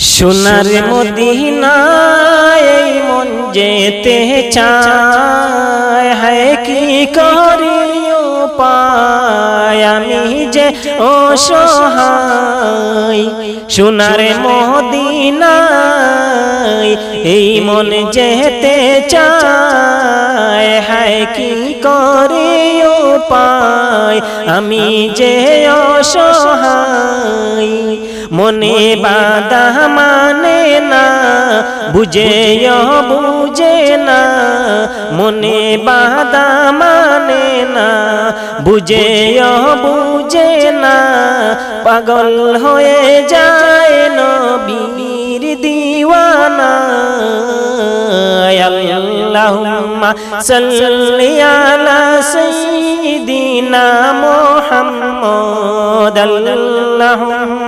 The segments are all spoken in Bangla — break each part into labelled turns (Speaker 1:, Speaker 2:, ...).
Speaker 1: সোনার মদিনায় মন যেতে চায়। হায় কি করিও পায় আমি যে অসহায়। সোনার মদিনায় এই মন যেতে চায়। হায় কি করিও পায় আমি যে অসহায়। মনে বাদা মানে না বুঝে বুঝে না মনে বাদা মানে না বুঝে বুঝে না পাগল হয়ে যায় নবীর দিওয়ানা। আল্লাহুম্মা সাল্লি আলা সাইয়্যিদিনা মুহাম্মদ, আল্লাহুম্মা।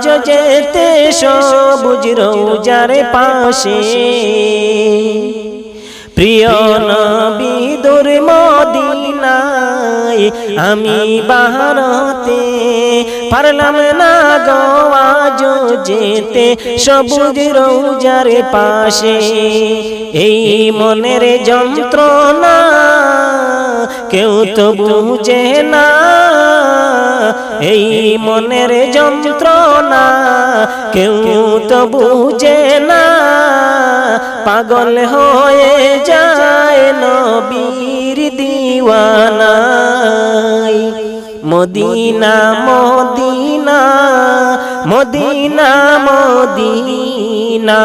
Speaker 1: আজ যেতে সবুজ রৌজার পাশে। প্রিয় নবী দূর মদিনায় আমি ভারতে পারলাম না গো আজ যেতে সবুজ রৌজার পাশে। এই মনের যন্ত্রণা কেউ তো বুঝে না। এই মনের যন্ত্রণা কেউ তো বুঝে না। পাগল হয়ে যায় নবীর দিওয়ানাই। Medina Medina Medina Medina.